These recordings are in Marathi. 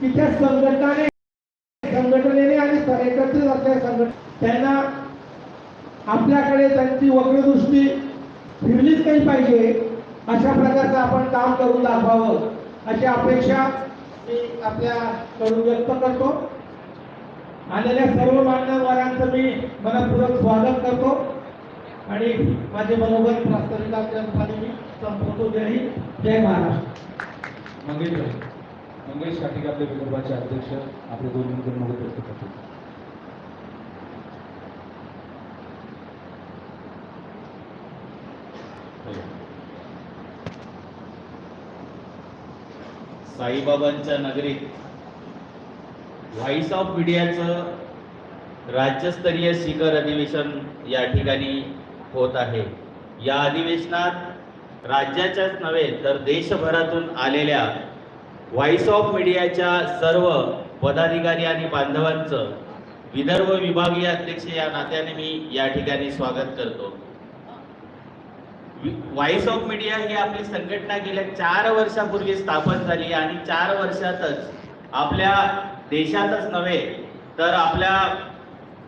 की त्या संघटनाने संघटनेने आणि एकत्रित असलेल्या संघटना त्यांना आपल्याकडे त्यांची वक्रदृष्टी फिरलीच नाही पाहिजे. अशा प्रकारचं आपण काम करून दाखवावं अशी अपेक्षा मी आपल्याकडून व्यक्त करतो. आलेल्या सर्व मान्यवरांचं मी मनपूर्वक स्वागत करतो. आणि माझे मनोगत प्रास्ताविकाच्या मी संपवतो. जय जय महाराष्ट्र. मंगेश मंगेश काटिक आपले विदर्भाचे अध्यक्ष आपले दोन मिनिटं मत व्यक्त करतील. साईबाबांच्या नगरीत व्हॉइस ऑफ मीडियाचं राज्यस्तरीय शिखर अधिवेशन या ठिकाणी होत आहे. या अधिवेशनात राज्याच्याच नव्हे तर देशभरातून आलेल्या व्हॉइस ऑफ मीडियाच्या सर्व पदाधिकारी आणि बांधवांचं विदर्भ विभागीय अध्यक्ष या नात्याने मी या ठिकाणी स्वागत करतो. व्हॉइस ऑफ मीडिया ही आपली संघटना गेल्या चार वर्षापूर्वी स्थापन झाली आणि चार वर्षातच आपल्या देशातच नव्हे तर आपल्या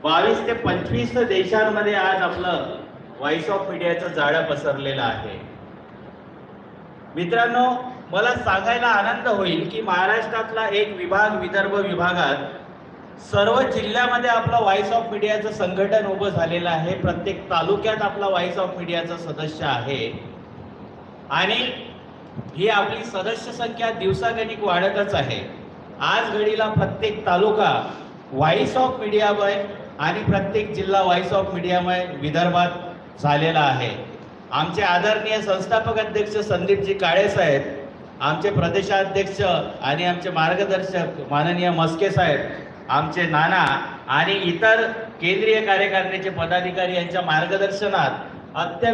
बावीस ते पंचवीस देशांमध्ये आज आपलं व्हॉइस ऑफ मीडियाचं जाळं पसरलेलं आहे. मित्रांनो मला सांगायला आनंद होईल की महाराष्ट्रातला एक विभाग विदर्भ विभागात सर्व जिल्ह्यामध्ये आपला व्हॉइस ऑफ मीडियाचं संघटन उभं झालेलं आहे. प्रत्येक तालुक्यात आपला व्हॉइस ऑफ मीडियाचा सदस्य आहे. आणि ही आपली सदस्य संख्या दिवसागणिक वाढतच आहे. आज घडीला प्रत्येक तालुका व्हॉइस ऑफ मीडियामय आणि प्रत्येक जिल्हा व्हॉइस ऑफ मीडियामय विदर्भात झालेला आहे. आमचे आदरणीय संस्थापक अध्यक्ष संदीपजी काळे साहेब आमचे प्रदेशाध्यक्ष आणि आमचे मार्गदर्शक माननीय मस्के साहेब आमचे नाना आणि इतर केंद्रीय कार्यकारिणीचे पदाधिकारी यांच्या मार्गदर्शनात अत्यंत